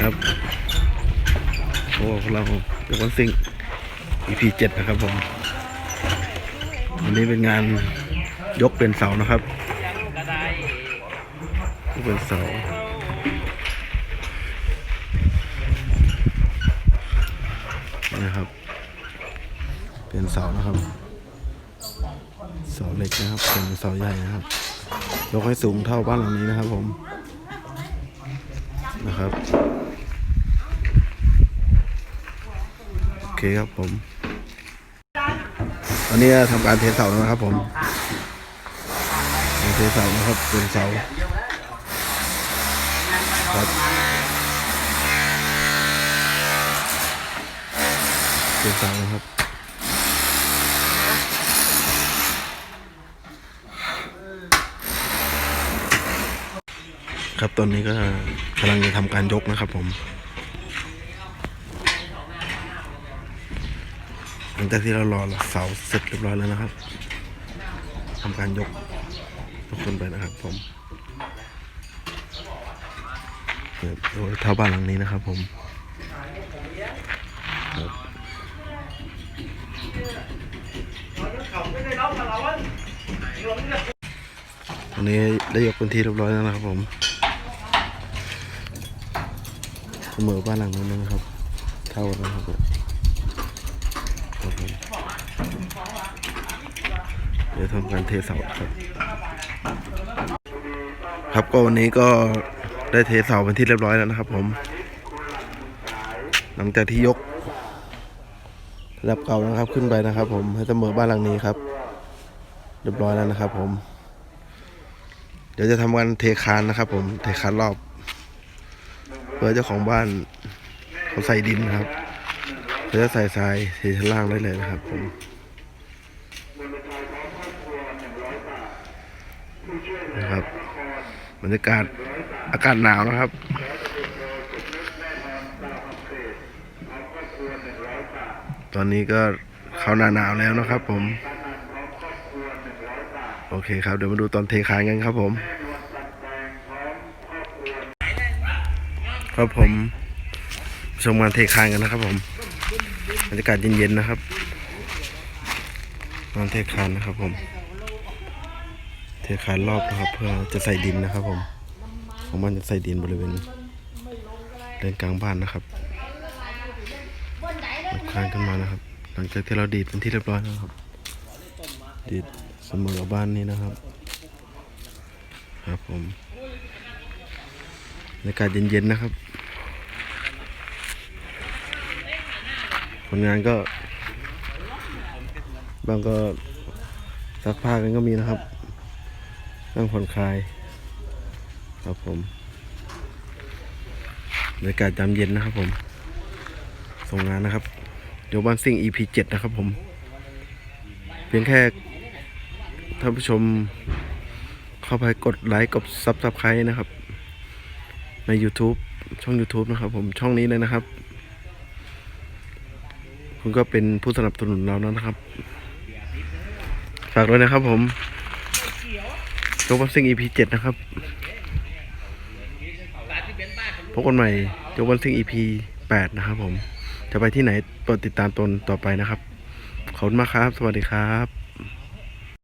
ครับ โอ้พวกเราเดี๋ยววันซิง EP เจ็ดนะครับผมวันนี้เป็นงานยกเป็นเสานะครับยกเป็นเสานะครับ เป็นเสานะครับ เสาเล็กนะครับเป็นเสาใหญ่นะครับ ยกให้สูงเท่าบ้านหลังนี้นะครับผมนะครับ โอ เคครับผมตอนนี้ทำการเทเสาแล้วนะครับผมเทเสานะครับเป็นเสาครับเป็นเสานะครับครับตอนนี้ก็กำลังจะทำการยกนะครับผม หลังจากที่เรารอเสาเสร็จเรียบร้อยแล้วนะครับทำการยกทุกคนไปนะครับ ผมเนี่ยโดยเท่าบ้านหลังนี้นะครับ ผมวันนี้ได้ยกเป็นที่เรียบร้อยแล้วนะครับ ผมเสมอบ้านหลังนู้นนะครับ เท่ากันนะครับผมเดี๋ยว ทำการเทเสาครับครับก็วันนี้ก็ได้เทเสาเป็นที่เรียบร้อยแล้วนะครับผม หลังจากที่ยกระดับเก่านะครับ ขึ้นไปนะครับ ผมให้เสมอบ้านหลังนี้ครับ เรียบร้อยแล้วนะครับ ผม เดี๋ยวจะทำการเทคานนะครับ ผมเทคานรอบเพื่อเจ้าของบ้านเขาใส่ดินนะครับเราจะใส่ทรายเทชั้นล่างได้เลยนะครับ ผมนะครับ บรรยากาศอากาศหนาวนะครับตอนนี้ก็เข้าหน้าหนาวแล้วนะครับผม โอเคครับ เดี๋ยวมาดูตอนเทคานกันครับผม ครับผมชมงานเทคานกันนะครับผมบรรยากาศเย็นๆนะครับนอนเทคานนะครับผม ทคานรอบนะครับ เพื่อจะใส่ดินนะครับ ผม ของมันจะใส่ดินบริเวณเลนกลางบ้านนะครับยกคานขึ้นมานะครับ หลังจากที่เราดีดเป็นที่เรียบร้อยแล้วครับ ดีดเสมอบ้านนี้นะครับ ครับผมบรรยากาศเย็นๆนะครับคนงานก็ บางก็ซักผ้ากันก็มีนะครับ นั่งผ่อนคลาย ครับผมบรรยากาศยามเย็นนะครับผม ส่งงานนะครับ เดี๋ยวบ้านซิ่ง EP 7 นะครับผม เพียงแค่ท่านผู้ชมเข้าไปกดไลค์กดซับสไครต์นะครับ ใน YouTube ช่อง YouTube นะครับผมช่องนี้เลยนะครับ คุณก็เป็นผู้สนับสนุนเราแล้วนะครับ ฝากด้วยนะครับผม ยกวัดซิง EP 7 นะครับ พบกันใหม่ยกวันซิง EP 8 นะครับผม จะไปที่ไหนโปรดติดตามตนต่อไปนะครับ ขอบคุณมากครับ สวัสดีครับ